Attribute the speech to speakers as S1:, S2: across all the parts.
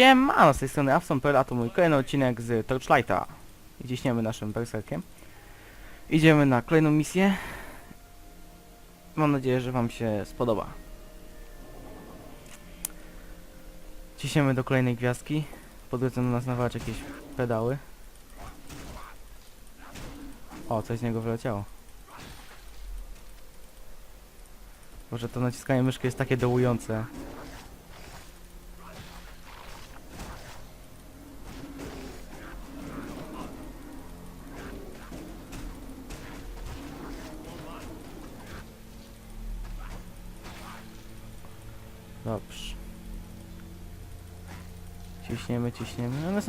S1: Siemano, z tej strony Afson.pl, a to mój kolejny odcinek z Torchlighta. Ciśniemy naszym berserkiem. Idziemy na kolejną misję. Mam nadzieję, że wam się spodoba. Ciśniemy do kolejnej gwiazdki. Po drodze do nas nawać jakieś pedały. O, coś z niego wyleciało. Może to naciskanie myszki jest takie dołujące.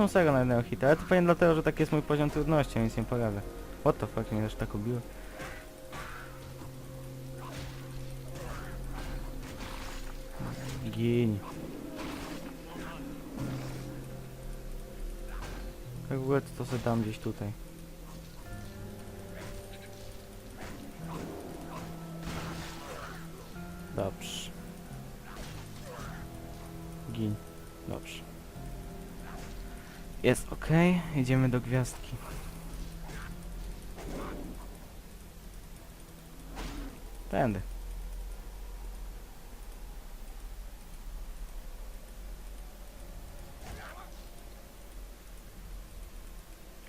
S1: Są serio na jednego hita, ale to pewnie dlatego, że taki jest mój poziom trudności, więc nie poradzę. What the fuck, mnie też tak ubiły. Gin. Jak w ogóle to, to sobie dam gdzieś tutaj. Dobrze. Gin. Dobrze. Jest ok. Idziemy do gwiazdki. Tędy.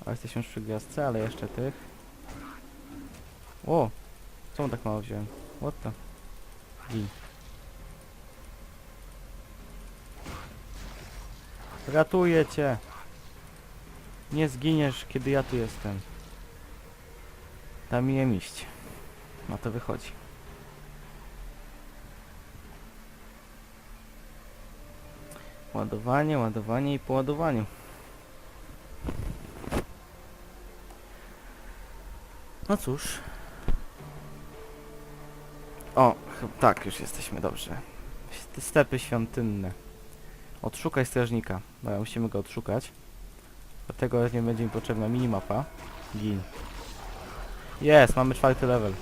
S1: O, jesteśmy już przy gwiazdce, ale jeszcze tych. O! Co tak mało wziąłem? What the? Gin. Ratuję cię! Nie zginiesz, kiedy ja tu jestem. Tam mi iść. No to wychodzi. Ładowanie, ładowanie i po ładowaniu. No cóż. O, tak, już jesteśmy dobrze. Te Stepy świątynne. Odszukaj strażnika. Dobra, musimy go odszukać. Dlatego nie będzie mi potrzebna minimapa. Gin. Jest, mamy czwarty level.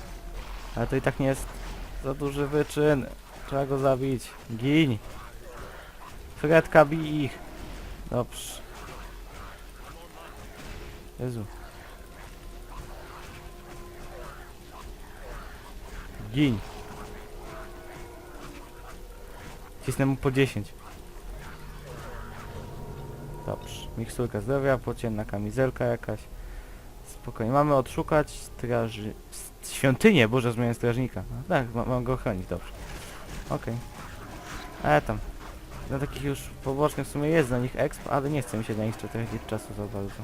S1: Ale to i tak nie jest za duży wyczyn. Trzeba go zabić. Gin. Fredka, bij ich. Dobrze. Jezu. Gin. Cisnę mu po 10. Dobrze. Miksturka zdrowia, płócienna kamizelka jakaś. Spokojnie. Mamy odszukać straży... Świątynię! Boże, zmienię strażnika. No, tak, ma, mam go chronić, dobrze. Okej. E tam. Na takich już pobocznych w sumie jest na nich exp, ale nie chcę mi się na nich tracić czasu za bardzo.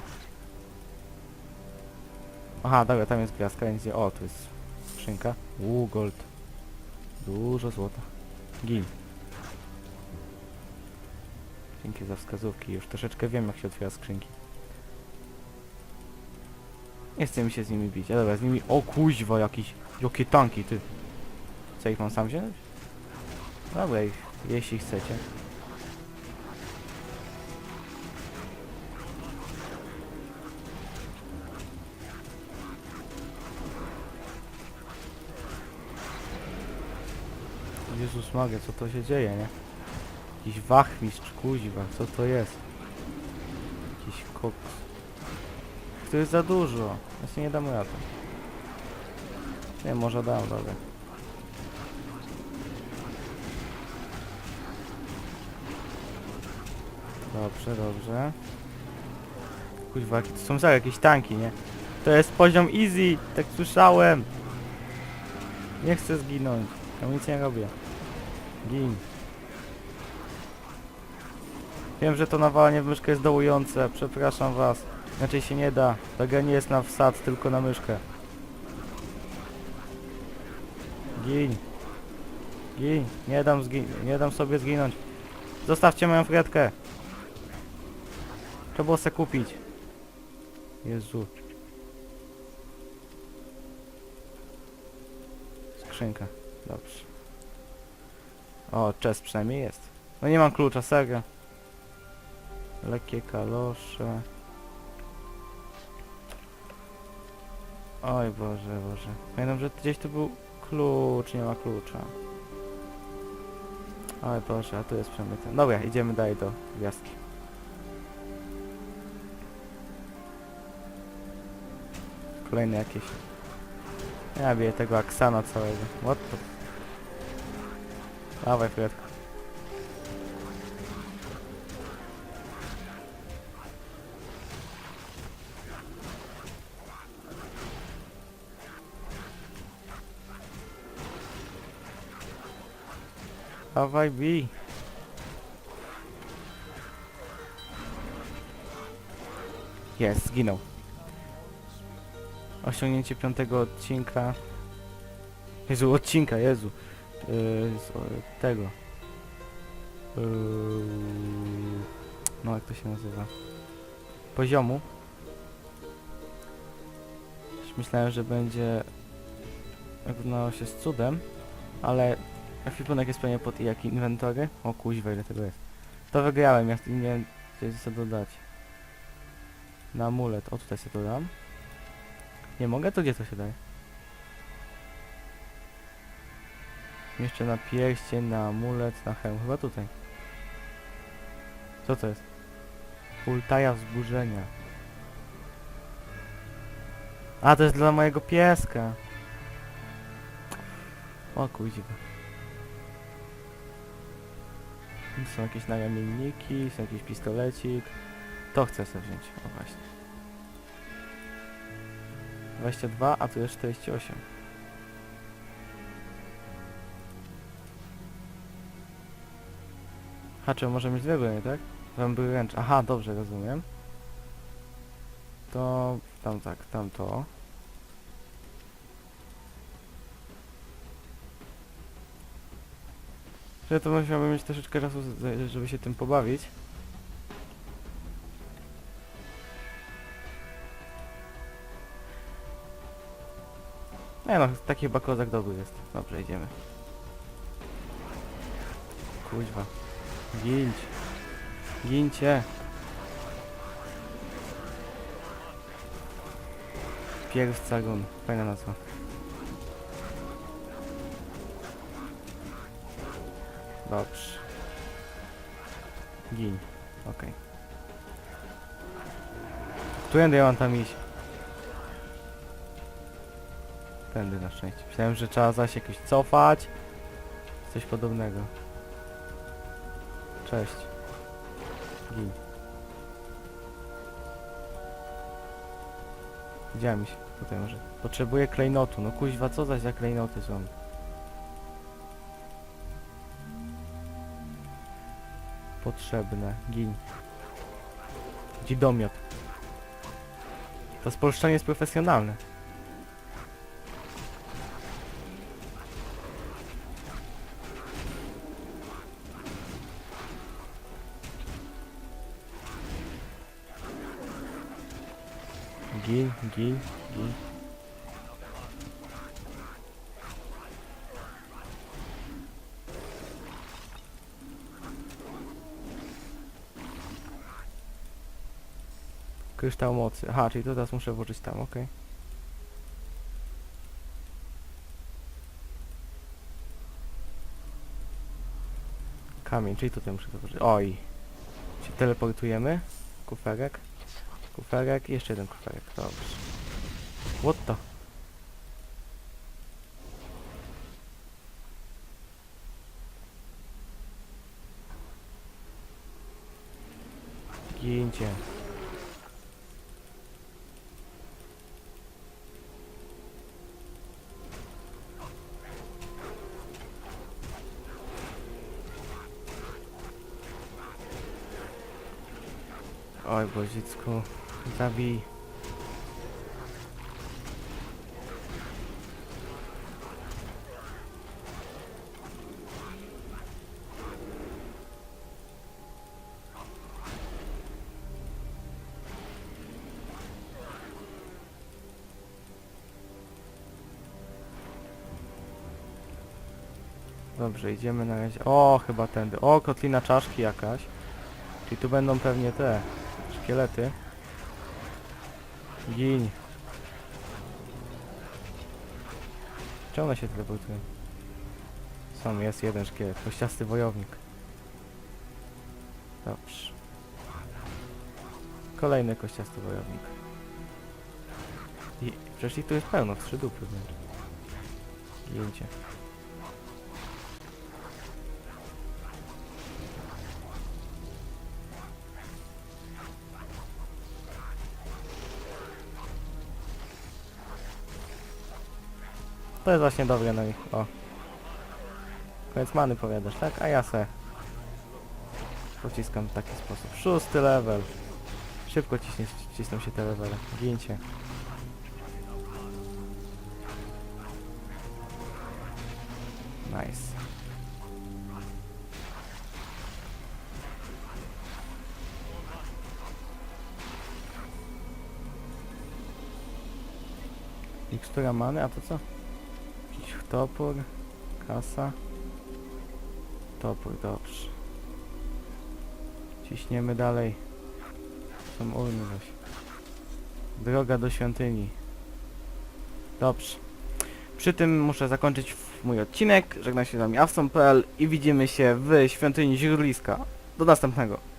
S1: Aha, dobra, tam jest gwiazdka, więc. O, tu jest skrzynka. Uuu, gold. Dużo złota. Gin. Dzięki za wskazówki. Już troszeczkę wiem, jak się otwiera skrzynki. Nie chce mi się z nimi bić. A dobra, z nimi... O kuźwa, jakiś... Jakie tanki, ty. Co, ich mam sam wziąć? Dobra, jeśli chcecie. Jezus Maria, co to się dzieje, nie? Jakiś wachmistrz, kuźwa, co to jest? Jakiś koks. To jest za dużo. Ja się nie dam rady. Nie, może dam radę. Dobrze, dobrze. Kuźwa, to są za jakieś tanki, nie? To jest poziom easy, tak słyszałem. Nie chcę zginąć. Ja nic nie robię. Gin. Wiem, że to nawalanie w myszkę jest dołujące, przepraszam was. Inaczej się nie da. Ta gra nie jest na wsad, tylko na myszkę. Gin. Gin. Nie dam nie dam sobie zginąć. Zostawcie moją fretkę. Trzeba było se kupić. Jezu. Skrzynka. Dobrze. O, chest przynajmniej jest. No nie mam klucza, serio lekkie kalosze. Oj Boże, Boże. Pamiętam, że gdzieś tu był klucz, nie ma klucza. Oj Boże, a tu jest przemyte. No Dobra, idziemy dalej do gwiazdki. Kolejny jakiś. Ja biję tego Aksana całego. What the... Dawaj, Fredku. Dawaj, bij. Jest, zginął. Osiągnięcie piątego odcinka. Jezu, odcinka, Jezu. Yy, z, tego. Yy, no, jak to się nazywa? Poziomu. Myślałem, że będzie wyglądało się z cudem, ale ekwipunek jest pewnie pod jak inwentory. O kuźwa, ile tego jest. To wygrałem, ja nie wiem, jest co dodać. Na amulet, o tutaj sobie to dam. Nie mogę? To gdzie to się daje? Jeszcze na pierścień, na amulet, na hełm. Chyba tutaj. Co to jest? Ultaja wzburzenia. A, to jest dla mojego pieska. O kuźwa. Są jakieś naramienniki, są jakiś pistolecik. To chcę sobie wziąć. O właśnie. 22, a tu jest 48. Hacze może mieć dwie bronie, tak? Tam były ręcz. Aha, dobrze, rozumiem. To... tam tak, tam to. Że to musiałbym mieć troszeczkę czasu, żeby się tym pobawić. Nie no, taki chyba kozak dobry jest. Dobrze, idziemy. Kuźwa. Ginć. Gincie. Pierw cagun. Fajna nazwa. Dobrze. Gin. Okej. Którędy ja mam tam iść? Tędy na szczęście. Myślałem, że trzeba zaś jakoś cofać. Coś podobnego. Cześć. Gin. Widziałem się. Tutaj może. Potrzebuję klejnotu. No kuźwa, co zaś za klejnoty są? Potrzebne. Gin. Dzidomiot. To spolszczenie jest profesjonalne. Gin, gin, gin. Kryształ mocy. Aha, czyli to teraz muszę włożyć tam, okej. Kamień, czyli tutaj muszę włożyć. Oj. Się teleportujemy. Kuferek. Kuferek jeszcze jeden kuferek. Dobrze. What the? Gincie. Oj, Bozicku. Zabij. Dobrze, idziemy na razie. O, chyba tędy. O, kotlina czaszki jakaś. Czyli tu będą pewnie te szkielety. Gin. Czemu one się teleportują? Są, jest jeden szkielet. Kościasty wojownik. Dobrze. Kolejny kościasty wojownik. I przecież ich tu jest pełno, trzy dupy wręcz. Zdjęcie. To jest właśnie dobre na nich, o. Koniec many powiadasz, tak? A ja se pociskam w taki sposób. Szósty level. Szybko ciśnie, cisną się te levele. Gięcie. Nice. Mikstura many, a to co? Topór, kasa. Topór, dobrze. Ciśniemy dalej. Są urny weź. Droga do świątyni. Dobrze. Przy tym muszę zakończyć mój odcinek. Żegnam się z wami Awson.pl i widzimy się w świątyni źródliska. Do następnego.